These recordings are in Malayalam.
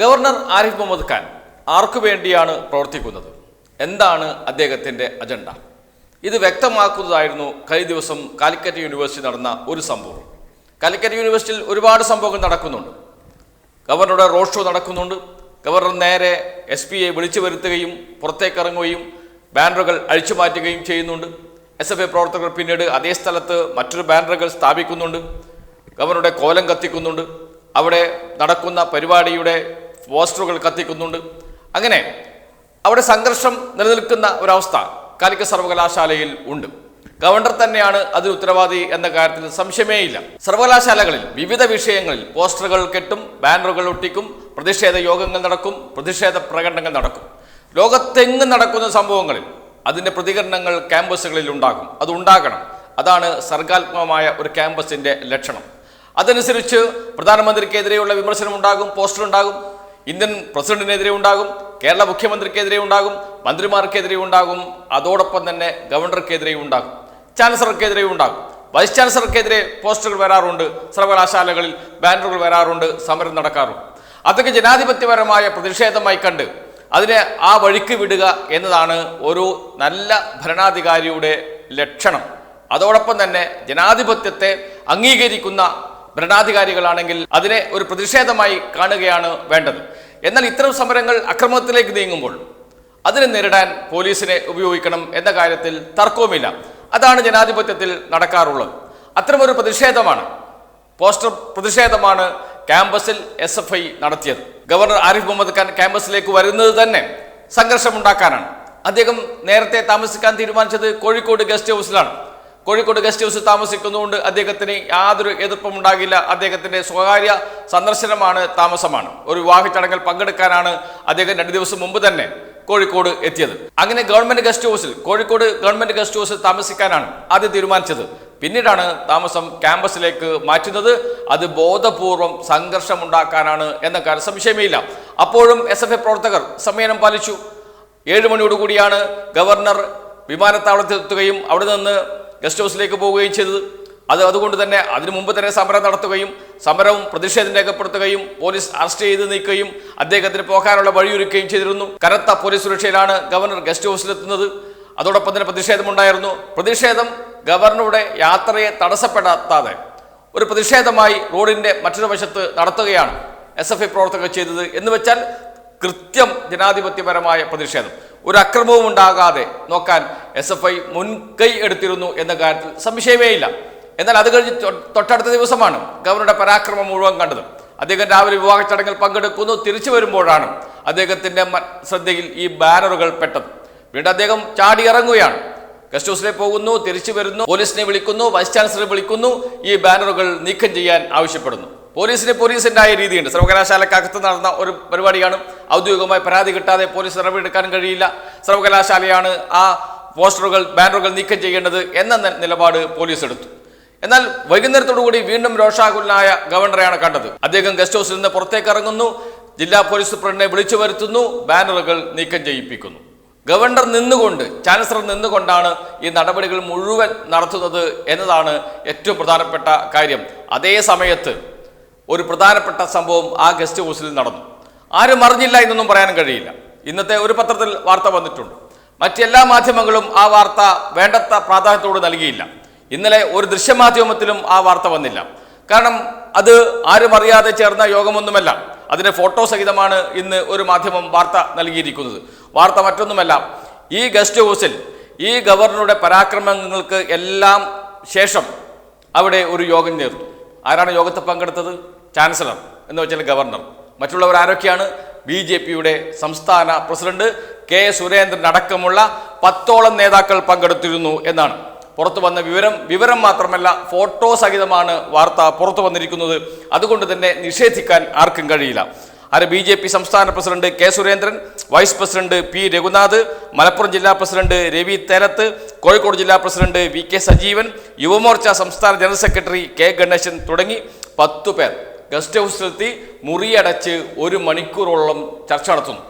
ഗവർണർ ആരിഫ് മുഹമ്മദ് ഖാൻ ആർക്കു വേണ്ടിയാണ് പ്രവർത്തിക്കുന്നത്? എന്താണ് അദ്ദേഹത്തിന്റെ അജണ്ട? ഇത് വ്യക്തമാക്കുന്നതായിരുന്നു കഴിഞ്ഞ ദിവസം കാലിക്കറ്റ് യൂണിവേഴ്സിറ്റി നടന്ന ഒരു സംഭവം. കാലിക്കറ്റ് യൂണിവേഴ്സിറ്റിയിൽ ഒരുപാട് സംഭവങ്ങൾ നടക്കുന്നുണ്ട്. ഗവർണറുടെ റോഡ് ഷോ നടക്കുന്നുണ്ട്. ഗവർണർ നേരെ എസ് പിയെ വിളിച്ചു വരുത്തുകയും പുറത്തേക്ക് ഇറങ്ങുകയും ബാനറുകൾ അഴിച്ചു മാറ്റുകയും ചെയ്യുന്നുണ്ട്. എസ് എഫ് ഐ പ്രവർത്തകർ പിന്നീട് അതേ സ്ഥലത്ത് മറ്റൊരു ബാനറുകൾ സ്ഥാപിക്കുന്നുണ്ട്. ഗവർണറുടെ കോലം കത്തിക്കുന്നുണ്ട്. അവിടെ നടക്കുന്ന പരിപാടിയുടെ പോസ്റ്ററുകൾ കത്തിക്കുന്നുണ്ട്. അങ്ങനെ അവിടെ സംഘർഷം നിലനിൽക്കുന്ന ഒരവസ്ഥ കാലിക്ക സർവകലാശാലയിൽ ഉണ്ട്. ഗവർണർ തന്നെയാണ് അതിന് ഉത്തരവാദി എന്ന കാര്യത്തിൽ സംശയമേയില്ല സർവകലാശാലകളിൽ വിവിധ വിഷയങ്ങളിൽ പോസ്റ്ററുകൾ കെട്ടും ബാനറുകൾ ഒട്ടിക്കും പ്രതിഷേധ യോഗങ്ങൾ നടക്കും പ്രതിഷേധ പ്രകടനങ്ങൾ നടക്കും. ലോകത്തെങ്ങും നടക്കുന്ന സംഭവങ്ങളിൽ അതിന്റെ പ്രതികരണങ്ങൾ ക്യാമ്പസുകളിൽ ഉണ്ടാകും. അത് ഉണ്ടാകണം. അതാണ് സർഗാത്മകമായ ഒരു ക്യാമ്പസിന്റെ ലക്ഷണം. അതനുസരിച്ച് പ്രധാനമന്ത്രിക്കെതിരെയുള്ള വിമർശനം ഉണ്ടാകും പോസ്റ്റർ ഉണ്ടാകും. ഇന്ത്യൻ പ്രസിഡന്റിനെതിരെ ഉണ്ടാകും കേരള മുഖ്യമന്ത്രിക്കെതിരെ ഉണ്ടാകും മന്ത്രിമാർക്കെതിരെ ഉണ്ടാകും അതോടൊപ്പം തന്നെ ഗവർണർക്കെതിരെ ഉണ്ടാകും ചാൻസലർക്കെതിരെ ഉണ്ടാകും. വൈസ് ചാൻസലർക്കെതിരെ പോസ്റ്ററുകൾ വരാറുണ്ട് സർവകലാശാലകളിൽ ബാനറുകൾ വരാറുണ്ട് സമരം നടക്കാറുണ്ട്. അതൊക്കെ ജനാധിപത്യപരമായ പ്രതിഷേധമായി കണ്ട് അതിനെ ആ വഴിക്ക് വിടുക എന്നതാണ് ഒരു നല്ല ഭരണാധികാരിയുടെ ലക്ഷണം. അതോടൊപ്പം തന്നെ ജനാധിപത്യത്തെ അംഗീകരിക്കുന്ന ഭരണാധികാരികളാണെങ്കിൽ അതിനെ ഒരു പ്രതിഷേധമായി കാണുകയാണ് വേണ്ടത്. എന്നാൽ ഇത്തരം സമരങ്ങൾ അക്രമത്തിലേക്ക് നീങ്ങുമ്പോൾ അതിനെ നേരിടാൻ പോലീസിനെ ഉപയോഗിക്കണം എന്ന കാര്യത്തിൽ തർക്കവുമില്ല. അതാണ് ജനാധിപത്യത്തിൽ നടക്കാറുള്ളത്. അത്തരമൊരു പ്രതിഷേധമാണ് പോസ്റ്റർ പ്രതിഷേധമാണ് ക്യാമ്പസിൽ എസ് എഫ് ഐ നടത്തിയത്. ഗവർണർ ആരിഫ് മുഹമ്മദ് ഖാൻ ക്യാമ്പസിലേക്ക് വരുന്നത് തന്നെ സംഘർഷമുണ്ടാക്കാനാണ്. അദ്ദേഹം നേരത്തെ താമസിക്കാൻ തീരുമാനിച്ചത് കോഴിക്കോട് ഗസ്റ്റ് ഹൗസിലാണ്. കോഴിക്കോട് ഗസ്റ്റ് ഹൗസിൽ താമസിക്കുന്നതുകൊണ്ട് അദ്ദേഹത്തിന് യാതൊരു എതിർപ്പും ഉണ്ടാകില്ല അദ്ദേഹത്തിന്റെ സ്വകാര്യ സന്ദർശനമാണ് താമസമാണ്. ഒരു വിവാഹ ചടങ്ങിൽ പങ്കെടുക്കാനാണ് അദ്ദേഹം രണ്ട് ദിവസം മുമ്പ് തന്നെ കോഴിക്കോട് എത്തിയത്. അങ്ങനെ ഗവൺമെന്റ് ഗസ്റ്റ് ഹൗസിൽ കോഴിക്കോട് ഗവൺമെന്റ് ഗസ്റ്റ് ഹൗസിൽ താമസിക്കാനാണ് ആദ്യം തീരുമാനിച്ചത്. പിന്നീടാണ് താമസം ക്യാമ്പസിലേക്ക് മാറ്റുന്നത്. അത് ബോധപൂർവം സംഘർഷമുണ്ടാക്കാനാണ് എന്ന കാര്യം സംശയമേയില്ല അപ്പോഴും എസ് എഫ് ഐ പ്രവർത്തകർ സമ്മേളനം പാലിച്ചു. ഏഴ് മണിയോടുകൂടിയാണ് ഗവർണർ വിമാനത്താവളത്തിൽ എത്തുകയും അവിടെ നിന്ന് ഗസ്റ്റ് ഹൗസിലേക്ക് പോവുകയും ചെയ്തത്. അത് അതുകൊണ്ട് തന്നെ അതിനു മുമ്പ് തന്നെ സമരം നടത്തുകയും സമരവും പ്രതിഷേധം രേഖപ്പെടുത്തുകയും പോലീസ് അറസ്റ്റ് ചെയ്ത് നീക്കുകയും അദ്ദേഹത്തിന് പോകാനുള്ള വഴിയൊരുക്കുകയും ചെയ്തിരുന്നു. കനത്ത പോലീസ് സുരക്ഷയിലാണ് ഗവർണർ ഗസ്റ്റ് ഹൗസിലെത്തുന്നത്. അതോടൊപ്പം തന്നെ പ്രതിഷേധമുണ്ടായിരുന്നു. പ്രതിഷേധം ഗവർണറുടെ യാത്രയെ തടസ്സപ്പെടാത്താതെ ഒരു പ്രതിഷേധമായി റോഡിന്റെ മറ്റൊരു വശത്ത് നടത്തുകയാണ് എസ് എഫ് ഐ പ്രവർത്തകർ ചെയ്തത് എന്ന് വെച്ചാൽ കൃത്യം ജനാധിപത്യപരമായ പ്രതിഷേധം. ഒരു അക്രമവും ഉണ്ടാകാതെ നോക്കാൻ എസ് എഫ് ഐ മുൻകൈ എടുത്തിരുന്നു എന്ന കാര്യത്തിൽ സംശയമേ ഇല്ല എന്നാൽ അത് കഴിഞ്ഞ് തൊട്ടടുത്ത ദിവസമാണ് ഗവർണറുടെ പരാക്രമം മുഴുവൻ കണ്ടത്. അദ്ദേഹം രാവിലെ വിവാഹ ചടങ്ങിൽ പങ്കെടുക്കുന്നു തിരിച്ചു വരുമ്പോഴാണ് അദ്ദേഹത്തിന്റെ ശ്രദ്ധയിൽ ഈ ബാനറുകൾ പെട്ടത്. വീണ്ടും അദ്ദേഹം ചാടി ഇറങ്ങുകയാണ്. ഗസ്റ്റ് ഹൗസിലെ പോകുന്നു തിരിച്ചു വരുന്നു പോലീസിനെ വിളിക്കുന്നു വൈസ് ചാൻസലറെ വിളിക്കുന്നു ഈ ബാനറുകൾ നീക്കം ചെയ്യാൻ ആവശ്യപ്പെടുന്നു. പോലീസിന് പോലീസിന്റെ ആയ രീതിയുണ്ട്. സർവകലാശാലക്കകത്ത് നടന്ന ഒരു പരിപാടിയാണ് ഔദ്യോഗികമായി പരാതി കിട്ടാതെ പോലീസ് നടപടിയെടുക്കാൻ കഴിയില്ല. സർവകലാശാലയാണ് ആ പോസ്റ്ററുകൾ ബാനറുകൾ നീക്കം ചെയ്യേണ്ടത് എന്ന നിലപാട് പോലീസ് എടുത്തു. എന്നാൽ വൈകുന്നേരത്തോടുകൂടി വീണ്ടും രോഷാകുലനായ ഗവർണറെയാണ് കണ്ടത്. അദ്ദേഹം ഗസ്റ്റ് ഹൗസിൽ നിന്ന് പുറത്തേക്ക് ഇറങ്ങുന്നു ജില്ലാ പോലീസ് സൂപ്രണ്ടിനെ വിളിച്ചു വരുത്തുന്നു ബാനറുകൾ നീക്കം ചെയ്യിപ്പിക്കുന്നു. ഗവർണർ നിന്നുകൊണ്ട് ചാൻസലർ നിന്നുകൊണ്ടാണ് ഈ നടപടികൾ മുഴുവൻ നടത്തുന്നത് എന്നതാണ് ഏറ്റവും പ്രധാനപ്പെട്ട കാര്യം. അതേ സമയത്ത് ഒരു പ്രധാനപ്പെട്ട സംഭവം ആ ഗസ്റ്റ് ഹൗസിൽ നടന്നു. ആരും അറിഞ്ഞില്ല എന്നൊന്നും പറയാൻ കഴിയില്ല. ഇന്നത്തെ ഒരു പത്രത്തിൽ വാർത്ത വന്നിട്ടുണ്ട്. മറ്റെല്ലാ മാധ്യമങ്ങളും ആ വാർത്ത വേണ്ടത്ര പ്രാധാന്യത്തോട് നൽകിയില്ല. ഇന്നലെ ഒരു ദൃശ്യമാധ്യമത്തിലും ആ വാർത്ത വന്നില്ല. കാരണം അത് ആരും അറിയാതെ ചേർന്ന യോഗമൊന്നുമല്ല. അതിന്റെ ഫോട്ടോ സഹിതമാണ് ഇന്ന് ഒരു മാധ്യമം വാർത്ത നൽകിയിരിക്കുന്നത്. വാർത്ത മറ്റൊന്നുമല്ല ഈ ഗസ്റ്റ് ഹൗസിൽ ഈ ഗവർണറുടെ പരാക്രമങ്ങൾക്ക് എല്ലാം ശേഷം അവിടെ ഒരു യോഗം ചേർന്നു. ആരാണ് യോഗത്തിൽ പങ്കെടുത്തത്? ചാൻസലർ എന്ന് വെച്ചാൽ ഗവർണർ. മറ്റുള്ളവർ ആരൊക്കെയാണ്? ബി ജെ പിയുടെ സംസ്ഥാന പ്രസിഡന്റ് കെ സുരേന്ദ്രൻ അടക്കമുള്ള പത്തോളം നേതാക്കൾ പങ്കെടുത്തിരുന്നു എന്നാണ്. പുറത്തു വന്ന വിവരം വിവരം മാത്രമല്ല ഫോട്ടോ സഹിതമാണ് വാർത്ത പുറത്തു വന്നിരിക്കുന്നത്. അതുകൊണ്ട് തന്നെ നിഷേധിക്കാൻ ആർക്കും കഴിയില്ല. അര ബി ജെ പി സംസ്ഥാന president K Surendran vice president P Raghunath Malappuram ജില്ലാ പ്രസിഡന്റ് രവി തേലത്ത് കോഴിക്കോട് ജില്ലാ president V K Sajeevan Yuva Morcha സംസ്ഥാന ജനറൽ സെക്രട്ടറി കെ ഗണേശൻ തുടങ്ങി പത്തു പേർ. ഗസ്റ്റ് ഹൗസിലെത്തി മുറിയടച്ച് ഒരു മണിക്കൂറോളം ചർച്ച നടത്തുന്നു.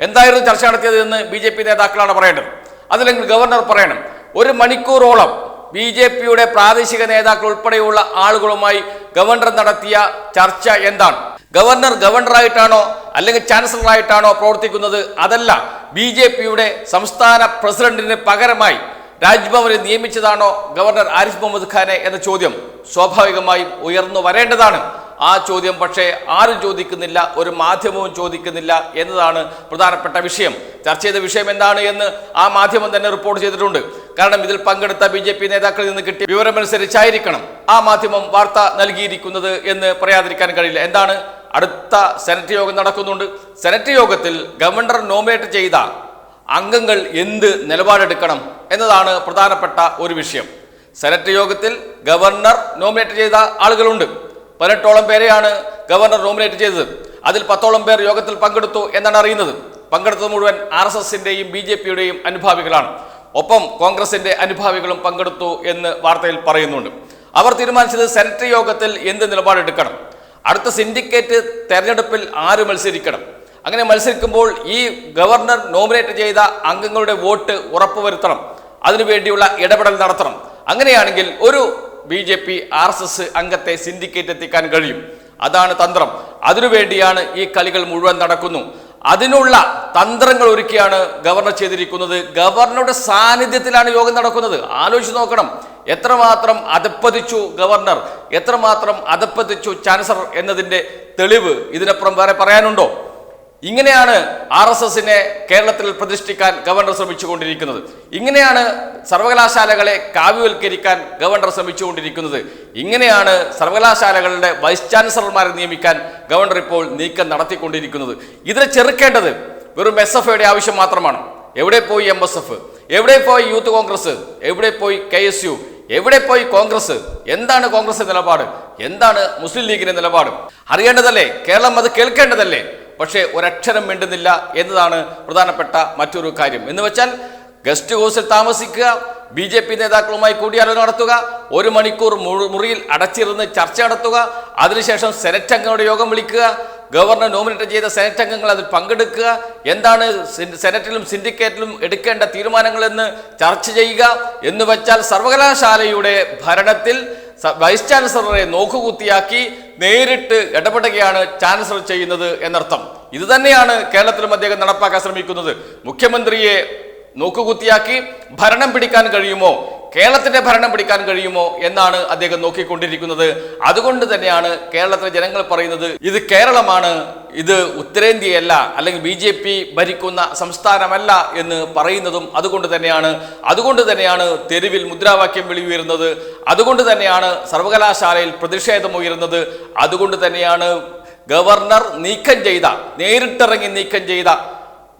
എന്തായിരുന്നു ചർച്ച നടത്തിയത് എന്ന് ബി ജെ പി നേതാക്കളാണ് പറയേണ്ടത്. അതല്ലെങ്കിൽ ഗവർണർ പറയണം. ഒരു മണിക്കൂറോളം ബി ജെ പിയുടെ പ്രാദേശിക നേതാക്കൾ ഉൾപ്പെടെയുള്ള ആളുകളുമായി ഗവർണർ നടത്തിയ ചർച്ച എന്താണ്? ഗവർണർ ഗവർണറായിട്ടാണോ അല്ലെങ്കിൽ ചാൻസലറായിട്ടാണോ പ്രവർത്തിക്കുന്നത്? അതല്ല ബി ജെ പിയുടെ സംസ്ഥാന പ്രസിഡന്റിന് പകരമായി രാജ്ഭവനിൽ നിയമിച്ചതാണോ ഗവർണർ ആരിഫ് മുഹമ്മദ് ഖാനെ എന്ന ചോദ്യം സ്വാഭാവികമായും ഉയർന്നു വരേണ്ടതാണ്. ആ ചോദ്യം പക്ഷേ ആരും ചോദിക്കുന്നില്ല ഒരു മാധ്യമവും ചോദിക്കുന്നില്ല എന്നതാണ് പ്രധാനപ്പെട്ട വിഷയം. ചർച്ച ചെയ്ത വിഷയം എന്താണ് എന്ന് ആ മാധ്യമം തന്നെ റിപ്പോർട്ട് ചെയ്തിട്ടുണ്ട്. കാരണം ഇതിൽ പങ്കെടുത്ത ബി ജെ പി നേതാക്കളിൽ നിന്ന് കിട്ടിയ വിവരമനുസരിച്ചായിരിക്കണം ആ മാധ്യമം വാർത്ത നൽകിയിരിക്കുന്നത് എന്ന് പറയാതിരിക്കാൻ കഴിയില്ല. എന്താണ്? അടുത്ത സെനറ്റ് യോഗം നടക്കുന്നുണ്ട്. സെനറ്റ് യോഗത്തിൽ ഗവർണർ നോമിനേറ്റ് ചെയ്ത അംഗങ്ങൾ എന്ത് നിലപാടെടുക്കണം എന്നതാണ് പ്രധാനപ്പെട്ട ഒരു വിഷയം. സെനറ്റ് യോഗത്തിൽ ഗവർണർ നോമിനേറ്റ് ചെയ്ത ആളുകളുണ്ട്. പതിനെട്ടോളം പേരെയാണ് ഗവർണർ നോമിനേറ്റ് ചെയ്തത്. അതിൽ പത്തോളം പേർ യോഗത്തിൽ പങ്കെടുത്തു എന്നാണ് അറിയുന്നത്. പങ്കെടുത്തത് മുഴുവൻ ആർ എസ് എസിന്റെയും ബി ജെ പിയുടെയും അനുഭാവികളാണ്. ഒപ്പം കോൺഗ്രസിന്റെ അനുഭാവികളും പങ്കെടുത്തു എന്ന് വാർത്തയിൽ പറയുന്നുണ്ട്. അവർ തീരുമാനിച്ചത് സെനറ്റ് യോഗത്തിൽ എന്ത് നിലപാടെടുക്കണം? അടുത്ത സിൻഡിക്കേറ്റ് തെരഞ്ഞെടുപ്പിൽ ആര് മത്സരിക്കണം? അങ്ങനെ മത്സരിക്കുമ്പോൾ ഈ ഗവർണർ നോമിനേറ്റ് ചെയ്ത അംഗങ്ങളുടെ വോട്ട് ഉറപ്പുവരുത്തണം. അതിനുവേണ്ടിയുള്ള ഇടപെടൽ നടത്തണം. അങ്ങനെയാണെങ്കിൽ ഒരു B J P R S S അംഗത്തെ സിൻഡിക്കേറ്റ് എത്തിക്കാൻ കഴിയും. അതാണ് തന്ത്രം. അതിനുവേണ്ടിയാണ് ഈ കളികൾ മുഴുവൻ നടക്കുന്നു. അതിനുള്ള തന്ത്രങ്ങൾ ഒരുക്കിയാണ് ഗവർണർ ചെയ്തിരിക്കുന്നത്. ഗവർണറുടെ സാന്നിധ്യത്തിലാണ് യോഗം നടക്കുന്നത്. ആലോചിച്ച് നോക്കണം. എത്രമാത്രം അതപ്പതിച്ചു ഗവർണർ എത്രമാത്രം അതപ്പതിച്ചു ചാൻസലർ എന്നതിന്റെ തെളിവ് ഇതിനപ്പുറം വേറെ പറയാനുണ്ടോ? ഇങ്ങനെയാണ് ആർ എസ് എസിനെ കേരളത്തിൽ പ്രതിഷ്ഠിക്കാൻ ഗവർണർ ശ്രമിച്ചുകൊണ്ടിരിക്കുന്നത്. ഇങ്ങനെയാണ് സർവകലാശാലകളെ കാവ്യവൽക്കരിക്കാൻ ഗവർണർ ശ്രമിച്ചുകൊണ്ടിരിക്കുന്നത്. ഇങ്ങനെയാണ് സർവകലാശാലകളുടെ വൈസ് ചാൻസലർമാരെ നിയമിക്കാൻ ഗവർണർ ഇപ്പോൾ നീക്കം നടത്തിക്കൊണ്ടിരിക്കുന്നത്. ഇതിനെ ചെറുക്കേണ്ടത് വെറും എസ് എഫ് ഐയുടെ ആവശ്യം മാത്രമാണ്. എവിടെ പോയി എം എസ് എഫ്? എവിടെ പോയി യൂത്ത് കോൺഗ്രസ്? എവിടെ പോയി കെ എസ് യു? എവിടെ പോയി കോൺഗ്രസ്? എന്താണ് കോൺഗ്രസിന്റെ നിലപാട്? എന്താണ് മുസ്ലിം ലീഗിന്റെ നിലപാട്? അറിയേണ്ടതല്ലേ? കേരളം അത് കേൾക്കേണ്ടതല്ലേ? പക്ഷേ ഒരക്ഷരം മിണ്ടുന്നില്ല എന്നതാണ് പ്രധാനപ്പെട്ട മറ്റൊരു കാര്യം. എന്ന് വെച്ചാൽ ഗസ്റ്റ് ഹൗസിൽ താമസിക്കുക ബി ജെ പി നേതാക്കളുമായി കൂടിയാലോചന നടത്തുക ഒരു മണിക്കൂർ മുറിയിൽ അടച്ചിരുന്ന് ചർച്ച നടത്തുക അതിനുശേഷം സെനറ്റ് അംഗങ്ങളുടെ യോഗം വിളിക്കുക ഗവർണർ നോമിനേറ്റ് ചെയ്ത സെനറ്റ് അംഗങ്ങൾ അതിൽ പങ്കെടുക്കുക എന്താണ് സെനറ്റിലും സിൻഡിക്കേറ്റിലും എടുക്കേണ്ട തീരുമാനങ്ങളെന്ന് ചർച്ച ചെയ്യുക എന്ന് വെച്ചാൽ സർവകലാശാലയുടെ ഭരണത്തിൽ വൈസ് ചാൻസലറെ നോക്കുകുത്തിയാക്കി നേരിട്ട് ഇടപെടുകയാണ് ചാൻസലർ ചെയ്യുന്നത് എന്നർത്ഥം. ഇത് തന്നെയാണ് കേരളത്തിലും അദ്ദേഹം നടപ്പാക്കാൻ ശ്രമിക്കുന്നത്. മുഖ്യമന്ത്രിയെ നോക്കുകുത്തിയാക്കി ഭരണം പിടിക്കാൻ കഴിയുമോ? കേരളത്തിന്റെ ഭരണം പിടിക്കാൻ കഴിയുമോ എന്നാണ് അദ്ദേഹം നോക്കിക്കൊണ്ടിരിക്കുന്നത്. അതുകൊണ്ട് തന്നെയാണ് കേരളത്തിലെ ജനങ്ങൾ പറയുന്നത് ഇത് കേരളമാണ് ഇത് ഉത്തരേന്ത്യയല്ല അല്ലെങ്കിൽ ബി ജെ പി ഭരിക്കുന്ന സംസ്ഥാനമല്ല എന്ന് പറയുന്നതും അതുകൊണ്ട് തന്നെയാണ്. അതുകൊണ്ട് തന്നെയാണ് തെരുവിൽ മുദ്രാവാക്യം വിളി ഉയരുന്നത് അതുകൊണ്ട് തന്നെയാണ് സർവകലാശാലയിൽ പ്രതിഷേധം ഉയരുന്നത്. അതുകൊണ്ട് തന്നെയാണ് ഗവർണർ നീക്കം ചെയ്ത നേരിട്ടിറങ്ങി നീക്കം ചെയ്ത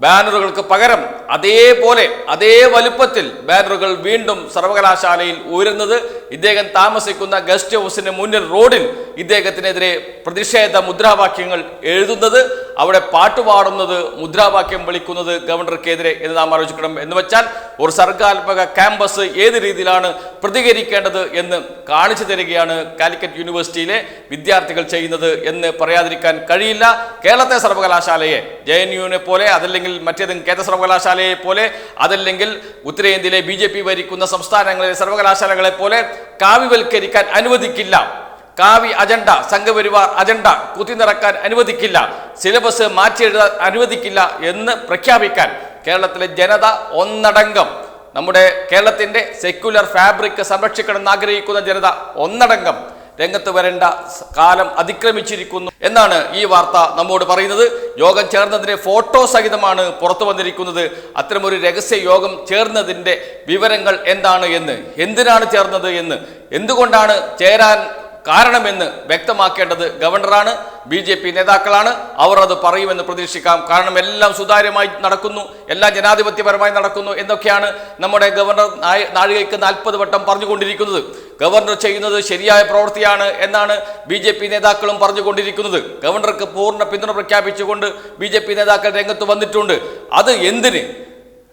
ബാനറുകൾക്ക് പകരം അതേപോലെ അതേ വലുപ്പത്തിൽ ബാനറുകൾ വീണ്ടും സർവകലാശാലയിൽ ഉയരുന്നത് ഇദ്ദേഹം താമസിക്കുന്ന ഗസ്റ്റ് ഹൗസിന് മുന്നിൽ റോഡിൽ ഇദ്ദേഹത്തിനെതിരെ പ്രതിഷേധ മുദ്രാവാക്യങ്ങൾ എഴുതുന്നത് അവിടെ പാട്ടുപാടുന്നത് മുദ്രാവാക്യം വിളിക്കുന്നത് ഗവർണർക്കെതിരെ എന്ന് നാം ആലോചിക്കണം എന്ന് വെച്ചാൽ ഒരു സർഗാത്മക ക്യാമ്പസ് ഏത് രീതിയിലാണ് പ്രതികരിക്കേണ്ടത് എന്ന് കാണിച്ചു തരികയാണ് കാലിക്കറ്റ് യൂണിവേഴ്സിറ്റിയിലെ വിദ്യാർത്ഥികൾ ചെയ്യുന്നത് എന്ന് പറയാതിരിക്കാൻ കഴിയില്ല. കേരളത്തെ സർവകലാശാലയെ ജെ എൻ യുവിനെ പോലെ അതല്ലെങ്കിൽ മറ്റേതെങ്കിലും കേന്ദ്ര സർവകലാശാലയെ പോലെ അതല്ലെങ്കിൽ ഉത്തരേന്ത്യയിലെ ബി ജെ പി ഭരിക്കുന്ന സംസ്ഥാനങ്ങളിലെ സർവകലാശാലകളെ പോലെ കാവ്യവൽക്കരിക്കാൻ അനുവദിക്കില്ല. കാവി അജണ്ട സംഘപരിവാർ അജണ്ട കുത്തിനിറക്കാൻ അനുവദിക്കില്ല. സിലബസ് മാറ്റി എഴുതാൻ അനുവദിക്കില്ല എന്ന് പ്രഖ്യാപിക്കാൻ കേരളത്തിലെ ജനത ഒന്നടങ്കം നമ്മുടെ കേരളത്തിന്റെ സെക്യുലർ ഫാബ്രിക് സംരക്ഷിക്കണമെന്ന് ആഗ്രഹിക്കുന്ന ജനത ഒന്നടങ്കം രംഗത്ത് വരേണ്ട കാലം അതിക്രമിച്ചിരിക്കുന്നു എന്നാണ് ഈ വാർത്ത നമ്മോട് പറയുന്നത്. യോഗം ചേർന്നതിന്റെ ഫോട്ടോ സഹിതമാണ് പുറത്തു വന്നിരിക്കുന്നത്. അത്തരമൊരു രഹസ്യ യോഗം ചേർന്നതിന്റെ വിവരങ്ങൾ എന്താണ് എന്ന് എന്തിനാണ് ചേർന്നത് എന്ന് എന്തുകൊണ്ടാണ് ചേരാൻ കാരണമെന്ന് വ്യക്തമാക്കേണ്ടത് ഗവർണറാണ് ബി ജെ പി നേതാക്കളാണ്. അവർ അത് പറയുമെന്ന് പ്രതീക്ഷിക്കാം. കാരണം എല്ലാം സുതാര്യമായി നടക്കുന്നു എല്ലാം ജനാധിപത്യപരമായി നടക്കുന്നു എന്നൊക്കെയാണ് നമ്മുടെ ഗവർണർ നാഴികയ്ക്ക് നാൽപ്പത് വട്ടം പറഞ്ഞുകൊണ്ടിരിക്കുന്നത്. ഗവർണർ ചെയ്യുന്നത് ശരിയായ പ്രവൃത്തിയാണ് എന്നാണ് ബി ജെ പി നേതാക്കളും പറഞ്ഞുകൊണ്ടിരിക്കുന്നത്. ഗവർണർക്ക് പൂർണ പിന്തുണ പ്രഖ്യാപിച്ചുകൊണ്ട് ബി ജെ പി നേതാക്കൾ രംഗത്ത് വന്നിട്ടുണ്ട്. അത് എന്തിന്?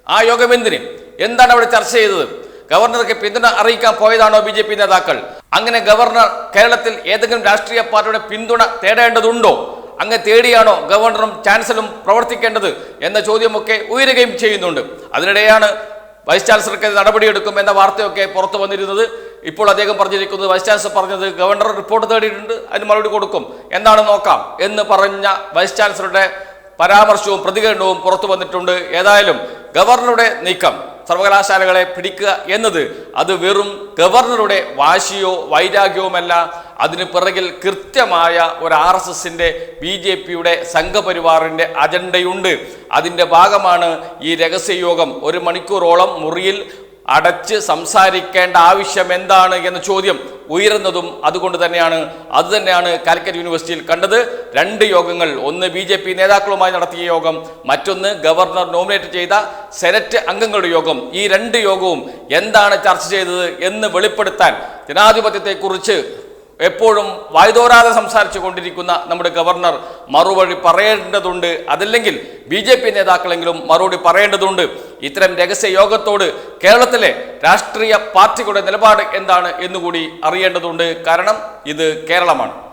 ആ യോഗം എന്തിന്? എന്താണ് അവിടെ ചർച്ച ചെയ്തത്? ഗവർണർക്ക് പിന്തുണ അറിയിക്കാൻ പോയതാണോ ബി ജെ പി നേതാക്കൾ? അങ്ങനെ ഗവർണർ കേരളത്തിൽ ഏതെങ്കിലും രാഷ്ട്രീയ പാർട്ടിയുടെ പിന്തുണ തേടേണ്ടതുണ്ടോ? അങ്ങ് തേടിയാണോ ഗവർണറും ചാൻസലറും പ്രവർത്തിക്കേണ്ടത്? എന്ന ചോദ്യമൊക്കെ ഉയരുകയും ചെയ്യുന്നുണ്ട്. അതിനിടെയാണ് വൈസ് ചാൻസലർക്കെതിരെ നടപടിയെടുക്കും എന്ന വാർത്തയൊക്കെ പുറത്തു വന്നിരുന്നത്. ഇപ്പോൾ അദ്ദേഹം പറഞ്ഞിരിക്കുന്നത് വൈസ് ചാൻസലർ പറഞ്ഞത് ഗവർണർ റിപ്പോർട്ട് തേടിയിട്ടുണ്ട് അതിന് മറുപടി കൊടുക്കും. എന്താണ് നോക്കാം എന്ന് പറഞ്ഞ വൈസ് ചാൻസലറുടെ പരാമർശവും പ്രതികരണവും പുറത്തു വന്നിട്ടുണ്ട്. ഏതായാലും ഗവർണറുടെ നീക്കം സർവകലാശാലകളെ പിടിക്കുക എന്നത് അത് വെറും ഗവർണറുടെ വാശിയോ വൈരാഗ്യവുമല്ല. അതിന് പിറകിൽ കൃത്യമായ ഒരു ആർ എസ് എസിന്റെ ബി ജെ പിയുടെ സംഘപരിവാറിന്റെ അജണ്ടയുണ്ട്. അതിന്റെ ഭാഗമാണ് ഈ രഹസ്യയോഗം. ഒരു മണിക്കൂറോളം മുറിയിൽ അടച്ച് സംസാരിക്കേണ്ട ആവശ്യം എന്താണ് എന്ന ചോദ്യം. ഉയരുന്നതും അതുകൊണ്ട് തന്നെയാണ് അത് തന്നെയാണ് കാലിക്കറ്റ് യൂണിവേഴ്സിറ്റിയിൽ കണ്ടത്. രണ്ട് യോഗങ്ങൾ ഒന്ന് ബി ജെ പി നേതാക്കളുമായി നടത്തിയ യോഗം മറ്റൊന്ന് ഗവർണർ നോമിനേറ്റ് ചെയ്ത സെനറ്റ് അംഗങ്ങളുടെ യോഗം. ഈ രണ്ട് യോഗവും എന്താണ് ചർച്ച ചെയ്തത് എന്ന് വെളിപ്പെടുത്താൻ ജനാധിപത്യത്തെക്കുറിച്ച് എപ്പോഴും വായുതോരാതെ സംസാരിച്ചു കൊണ്ടിരിക്കുന്ന നമ്മുടെ ഗവർണർ മറുപടി പറയേണ്ടതുണ്ട്. അതല്ലെങ്കിൽ ബി ജെ പി നേതാക്കളെങ്കിലും മറുപടി പറയേണ്ടതുണ്ട്. ഇത്തരം രഹസ്യ യോഗത്തോട് കേരളത്തിലെ രാഷ്ട്രീയ പാർട്ടികളുടെ നിലപാട് എന്താണ് എന്നുകൂടി അറിയേണ്ടതുണ്ട്. കാരണം ഇത് കേരളമാണ്.